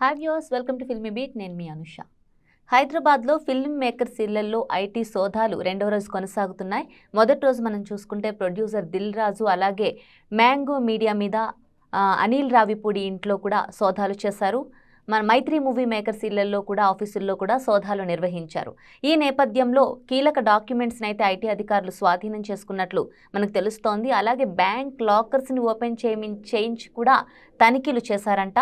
Hi viewers welcome to Filmi beat నేను మీ అనుష. హైదరాబాద్లో ఫిల్మ్ మేకర్స్ ఇళ్ళలో ఐటీ సోదాలు రెండవ రోజు కొనసాగుతున్నాయి. మొదటి రోజు మనం చూసుకుంటే ప్రొడ్యూసర్ దిల్ రాజు అలాగే మ్యాంగో మీడియా మీద అనిల్ రావిపూడి ఇంట్లో కూడా సోదాలు చేశారు. మన మైత్రి మూవీ మేకర్స్ ఇళ్ళలో కూడా ఆఫీసుల్లో కూడా సోదాలు నిర్వహించారు. ఈ నేపథ్యంలో కీలక డాక్యుమెంట్స్ని అయితే ఐటీ అధికారులు స్వాధీనం చేసుకున్నట్లు మనకు తెలుస్తోంది. అలాగే బ్యాంక్ లాకర్స్ని ఓపెన్ చేయించి కూడా తనిఖీలు చేశారంట.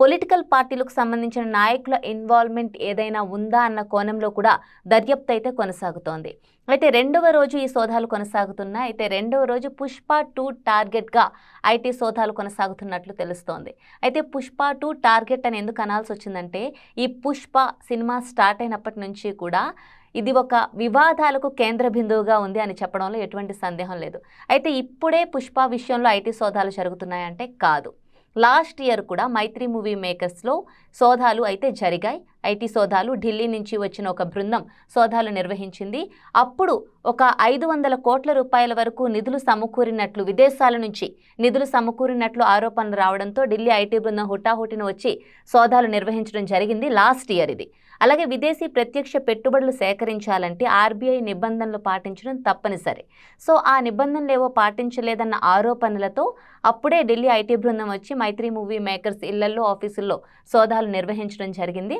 పొలిటికల్ పార్టీలకు సంబంధించిన నాయకుల ఇన్వాల్వ్మెంట్ ఏదైనా ఉందా అన్న కోణంలో కూడా దర్యాప్తు అయితే కొనసాగుతోంది. అయితే రెండవ రోజు ఈ సోదాలు కొనసాగుతున్నాయి. అయితే రెండవ రోజు పుష్ప టూ టార్గెట్గా ఐటీ సోదాలు కొనసాగుతున్నట్లు తెలుస్తోంది. అయితే పుష్ప టూ టార్గెట్ అని ఎందుకు అనాల్సి వచ్చిందంటే ఈ పుష్ప సినిమా స్టార్ట్ అయినప్పటి నుంచి కూడా ఇది ఒక వివాదాలకు కేంద్ర బిందువుగా ఉంది అని చెప్పడంలో ఎటువంటి సందేహం లేదు. అయితే ఇప్పుడే పుష్ప విషయంలో ఐటీ సోదాలు జరుగుతున్నాయంటే కాదు. లాస్ట్ ఇయర్ కూడా మైత్రి మూవీ మేకర్స్లో సోదాలు అయితే జరిగాయి. ఐటీ సోదాలు ఢిల్లీ నుంచి వచ్చిన ఒక బృందం సోదాలు నిర్వహించింది. అప్పుడు ఒక ఐదు వందల కోట్ల రూపాయల వరకు నిధులు సమకూరినట్లు విదేశాల నుంచి నిధులు సమకూరినట్లు ఆరోపణలు రావడంతో ఢిల్లీ ఐటీ బృందం హుటాహుటిన వచ్చి సోదాలు నిర్వహించడం జరిగింది లాస్ట్ ఇయర్ ఇది. అలాగే విదేశీ ప్రత్యక్ష పెట్టుబడులు సేకరించాలంటే ఆర్బీఐ నిబంధనలు పాటించడం తప్పనిసరి. సో ఆ నిబంధనలు ఏవో పాటించలేదన్న ఆరోపణలతో అప్పుడే ఢిల్లీ ఐటీ బృందం వచ్చి మైత్రి మూవీ మేకర్స్ ఇళ్ళలో ఆఫీసుల్లో సోదాలు నిర్వహించడం జరిగింది.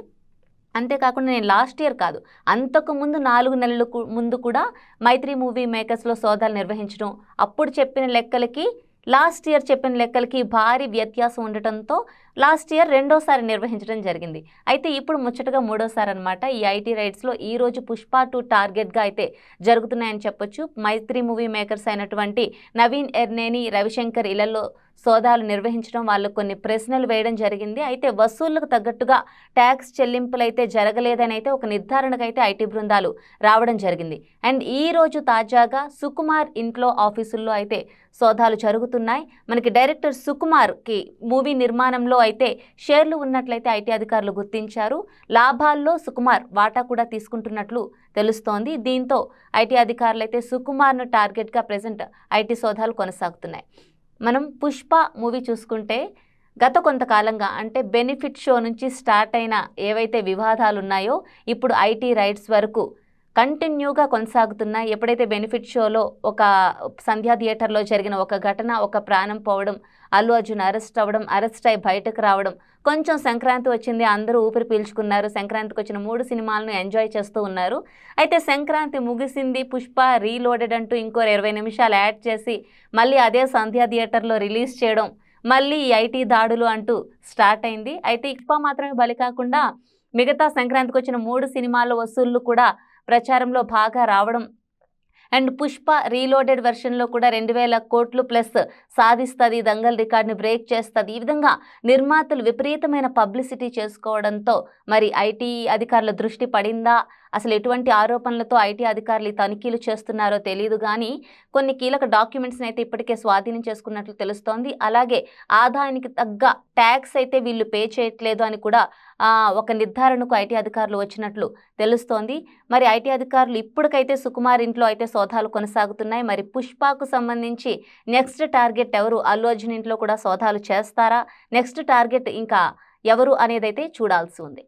అంతేకాకుండా నేను లాస్ట్ ఇయర్ కాదు అంతకు ముందు నాలుగు నెలల కు- ముందు కూడా మైత్రి మూవీ మేకర్స్లో సోదాలు నిర్వహించడం అప్పుడు చెప్పిన లెక్కలకి లాస్ట్ ఇయర్ చెప్పిన లెక్కలకి భారీ వ్యత్యాసం ఉండటంతో లాస్ట్ ఇయర్ రెండోసారి నిర్వహించడం జరిగింది. అయితే ఇప్పుడు ముచ్చటగా మూడోసారి అనమాట ఈ ఐటీ రైట్స్లో ఈ రోజు పుష్ప టూ టార్గెట్గా అయితే జరుగుతున్నాయని చెప్పొచ్చు. మైత్రి మూవీ మేకర్స్ అయినటువంటి నవీన్ ఎర్నేని రవిశంకర్ ఇళ్ళలో సోదాలు నిర్వహించడం వాళ్ళకు కొన్ని ప్రశ్నలు వేయడం జరిగింది. అయితే వసూళ్ళకు తగ్గట్టుగా ట్యాక్స్ చెల్లింపులు అయితే జరగలేదని అయితే ఒక నిర్ధారణకు అయితే ఐటీ బృందాలు రావడం జరిగింది. అండ్ ఈ రోజు తాజాగా సుకుమార్ ఇంట్లో ఆఫీసుల్లో అయితే సోదాలు జరుగుతున్నాయి మనకి డైరెక్టర్ సుకుమార్కి మూవీ నిర్మాణంలో అయితే షేర్లు ఉన్నట్లయితే ఐటీ అధికారులు గుర్తించారు. లాభాల్లో సుకుమార్ వాటా కూడా తీసుకుంటున్నట్లు తెలుస్తోంది. దీంతో ఐటీ అధికారులు అయితే సుకుమార్ను టార్గెట్గా ప్రజెంట్ ఐటీ సోదాలు కొనసాగుతున్నాయి. మనం పుష్ప మూవీ చూసుకుంటే గత కొంతకాలంగా అంటే బెనిఫిట్ షో నుంచి స్టార్ట్ అయిన ఏవైతే వివాదాలు ఉన్నాయో ఇప్పుడు ఐటీ రైట్స్ వరకు కంటిన్యూగా కొనసాగుతున్నాయి ఎప్పుడైతే బెనిఫిట్ షోలో ఒక సంధ్యా థియేటర్లో జరిగిన ఒక ఘటన ఒక ప్రాణం పోవడం అల్లు అర్జున్ అరెస్ట్ అవ్వడం అరెస్ట్ అయి బయటకు రావడం కొంచెం సంక్రాంతి వచ్చింది అందరూ ఊపిరి పీల్చుకున్నారు సంక్రాంతికి వచ్చిన మూడు సినిమాలను ఎంజాయ్ చేస్తూ ఉన్నారు. అయితే సంక్రాంతి ముగిసింది పుష్ప రీలోడెడ్ అంటూ ఇంకో ఇరవై నిమిషాలు యాడ్ చేసి మళ్ళీ అదే సంధ్యా థియేటర్లో రిలీజ్ చేయడం మళ్ళీ ఈ ఐటీ దాడులు అంటూ స్టార్ట్ అయింది. అయితే ఇప్ప మాత్రమే బలి కాకుండా మిగతా సంక్రాంతికి వచ్చిన మూడు సినిమాల వసూళ్ళు కూడా ప్రచారంలో బాగా రావడం. అండ్ పుష్ప రీలోడెడ్ వెర్షన్లో కూడా రెండు వేల కోట్లు ప్లస్ సాధిస్తుంది దంగల్ రికార్డ్ని బ్రేక్ చేస్తుంది. ఈ విధంగా నిర్మాతలు విపరీతమైన పబ్లిసిటీ చేసుకోవడంతో మరి ఐటీ అధికారుల దృష్టి పడిందా? అసలు ఎటువంటి ఆరోపణలతో ఐటీ అధికారులు తనిఖీలు చేస్తున్నారో తెలియదు కానీ కొన్ని కీలక డాక్యుమెంట్స్ని అయితే ఇప్పటికే స్వాధీనం చేసుకున్నట్లు తెలుస్తోంది. అలాగే ఆదాయానికి తగ్గ ట్యాక్స్ అయితే వీళ్ళు పే చేయట్లేదు అని కూడా ఒక నిర్ధారణకు ఐటీ అధికారులు వచ్చినట్లు తెలుస్తోంది. మరి ఐటీ అధికారులు ఇప్పటికైతే సుకుమార్ ఇంట్లో అయితే సోదాలు కొనసాగుతున్నాయి. మరి పుష్పకు సంబంధించి నెక్స్ట్ టార్గెట్ ఎవరు? అల్లు అర్జున్ ఇంట్లో కూడా సోదాలు చేస్తారా? నెక్స్ట్ టార్గెట్ ఇంకా ఎవరు అనేదైతే చూడాల్సి ఉంది.